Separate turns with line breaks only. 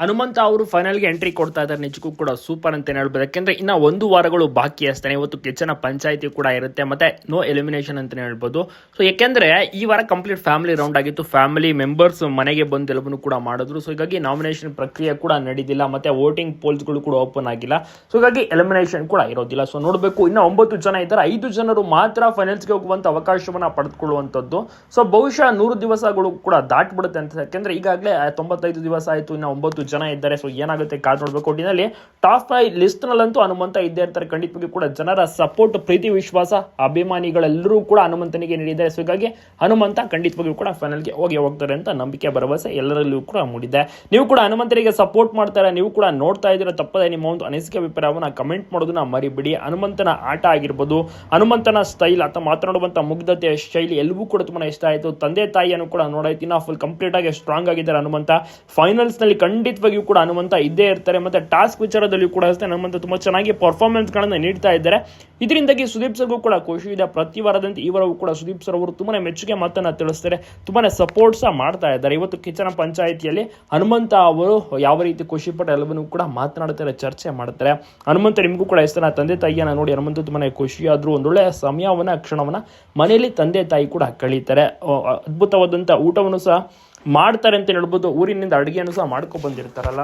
ಹನುಮಂತ ಅವರು ಫೈನಲ್ಗೆ ಎಂಟ್ರಿ ಕೊಡ್ತಾ ಇದ್ದಾರೆ. ನಿಜಕ್ಕೂ ಕೂಡ ಸೂಪರ್ ಅಂತ ಹೇಳ್ಬೋದು. ಯಾಕೆಂದ್ರೆ ಇನ್ನ ಒಂದು ವಾರಗಳು ಬಾಕಿ ಅಷ್ಟೇ ಇವತ್ತು ಕೆಚ್ಚನ ಪಂಚಾಯಿತಿ ಕೂಡ ಇರುತ್ತೆ. ಮತ್ತೆ ನೋ ಎಲಿಮಿನೇಷನ್ ಅಂತಾನೆ ಹೇಳ್ಬೋದು. ಸೊ ಯಾಕೆಂದ್ರೆ ಈ ವಾರ ಕಂಪ್ಲೀಟ್ ಫ್ಯಾಮಿಲಿ ರೌಂಡ್ ಆಗಿತ್ತು. ಫ್ಯಾಮಿಲಿ ಮೆಂಬರ್ಸ್ ಮನೆಗೆ ಬಂದು ಎಲ್ಲವನ್ನು ಕೂಡ ಮಾಡಿದ್ರು. ಸೊ ಹೀಗಾಗಿ ನಾಮಿನೇಷನ್ ಪ್ರಕ್ರಿಯೆ ಕೂಡ ನಡೆದಿಲ್ಲ. ಮತ್ತೆ ವೋಟಿಂಗ್ ಪೋಲ್ಸ್ಗಳು ಕೂಡ ಓಪನ್ ಆಗಿಲ್ಲ. ಸೊ ಹೀಗಾಗಿ ಎಲಿಮಿನೇಷನ್ ಕೂಡ ಇರೋದಿಲ್ಲ. ಸೊ ನೋಡಬೇಕು. ಇನ್ನ ಒಂಬತ್ತು ಜನ ಇದ್ದಾರೆ. ಐದು ಜನರು ಮಾತ್ರ ಫೈನಲ್ಸ್ಗೆ ಹೋಗುವಂತ ಅವಕಾಶವನ್ನ ಪಡೆದುಕೊಳ್ಳುವಂಥದ್ದು ಸೊ ಬಹುಶಃ ನೂರು ದಿವಸಗಳು ಕೂಡ ದಾಟ್ಬಿಡುತ್ತೆ ಅಂತ. ಯಾಕೆಂದ್ರೆ ಈಗಾಗಲೇ ತೊಂಬತ್ತೈದು ದಿವಸ ಆಯಿತು. ಇನ್ನ ಒಂಬತ್ತು ಜನ ಇದ್ದಾರೆ ಸೊ ಏನಾಗುತ್ತೆ ಕಾದ್ ನೋಡಬೇಕು. ಒಟ್ಟಿನಲ್ಲಿ ಟಾಪ್ ಫೈವ್ ಲಿಸ್ಟ್ನಲ್ಲಂತೂ ಹನುಮಂತ ಇದ್ದೇ ಇರ್ತಾರೆ. ಖಂಡಿತವಾಗಿ ಕೂಡ ಜನರ ಸಪೋರ್ಟ್ ಪ್ರೀತಿ, ವಿಶ್ವಾಸ, ಅಭಿಮಾನಿಗಳೆಲ್ಲರೂ ಕೂಡ ಹನುಮಂತನಿಗೆ ನೀಡಿದ್ದಾರೆ. ಸೊ ಹೀಗಾಗಿ ಹನುಮಂತ ಖಂಡಿತವಾಗಿಯೂ ಕೂಡ ಫೈನಲ್ಗೆ ಹೋಗಿ ಹೋಗ್ತಾರೆ ಅಂತ ನಂಬಿಕೆ, ಭರವಸೆ ಎಲ್ಲರಲ್ಲೂ ಕೂಡ ಮೂಡಿದೆ. ನೀವು ಕೂಡ ಹನುಮಂತರಿಗೆ ಸಪೋರ್ಟ್ ಮಾಡ್ತಾರೆ, ನೀವು ಕೂಡ ನೋಡ್ತಾ ಇದ್ದೀರಾ, ತಪ್ಪದೆ ನಿಮ್ಮ ಒಂದು ಅನಿಸಿಕೆ, ಅಭಿಪ್ರಾಯವನ್ನು ಕಮೆಂಟ್ ಮಾಡೋದನ್ನ ಮರಿಬಿಡಿ. ಹನುಮಂತನ ಆಟ ಆಗಿರ್ಬೋದು, ಹನುಮಂತನ ಸ್ಟೈಲ್ ಅಥವಾ ಮಾತನಾಡುವಂಥ ಮುಗ್ಧತೆ ಶೈಲಿ ಎಲ್ಲವೂ ಕೂಡ ತುಂಬಾ ಇಷ್ಟ ಆಯಿತು. ತಂದೆ ತಾಯಿಯನ್ನು ಕೂಡ ನೋಡಾಯ್ತಿನ ಫುಲ್ ಕಂಪ್ಲೀಟ್ ಆಗಿ ಸ್ಟ್ರಾಂಗ್ ಆಗಿದ್ದಾರೆ ಹನುಮಂತ. ಫೈನಲ್ಸ್ನಲ್ಲಿ ಖಂಡಿತವಾಗಿಯೂ ಕೂಡ ಹನುಮಂತ ಇದ್ದೇ ಇರ್ತಾರೆ ಮತ್ತು ಟಾಸ್ಕ್ ವಿಚಾರದಲ್ಲಿಯೂ ಕೂಡ ಅಷ್ಟೇ ಹನುಮಂತ ತುಂಬ ಚೆನ್ನಾಗಿ ಪರ್ಫಾರ್ಮೆನ್ಸ್ಗಳನ್ನು ನೀಡ್ತಾ ಇದ್ದಾರೆ. ಇದರಿಂದಾಗಿ ಸುದೀಪ್ ಸರ್ಗೂ ಕೂಡ ಖುಷಿ ಇದೆ. ಪ್ರತಿ ವಾರದಂತೆ ಈ ವಾರವೂ ಕೂಡ ಸುದೀಪ್ ಸರ್ ಅವರು ತುಂಬಾ ಮೆಚ್ಚುಗೆ ಮಾತನ್ನು ತಿಳಿಸ್ತಾರೆ. ತುಂಬಾ ಸಪೋರ್ಟ್ ಸಹ ಮಾಡ್ತಾ ಇದ್ದಾರೆ. ಇವತ್ತು ಕಿಚನ ಪಂಚಾಯಿತಿಯಲ್ಲಿ ಹನುಮಂತ ಅವರು ಯಾವ ರೀತಿ ಖುಷಿ ಪಟ್ಟ ಎಲ್ಲವನ್ನೂ ಕೂಡ ಮಾತನಾಡ್ತಾರೆ ಚರ್ಚೆ ಮಾಡ್ತಾರೆ ಹನುಮಂತ ನಿಮಗೂ ಕೂಡ ಎಷ್ಟನ ತಂದೆ ತಾಯಿಯನ್ನ ನೋಡಿ ಹನುಮಂತ ತುಂಬಾನೇ ಖುಷಿಯಾದ್ರು. ಒಂದೊಳ್ಳೆಯ ಸಮಯವನ್ನ, ಕ್ಷಣವನ್ನ ಮನೆಯಲ್ಲಿ ತಂದೆ ತಾಯಿ ಕೂಡ ಕಳೀತಾರೆ. ಅದ್ಭುತವಾದಂಥ ಊಟವನ್ನು ಸಹ ಮಾಡ್ತಾರೆ ಅಂತ ಹೇಳ್ಬೋದು ಊರಿನಿಂದ ಅಡುಗೆಯನ್ನು ಸಹ ಮಾಡ್ಕೊ ಬಂದಿರ್ತಾರಲ್ಲ.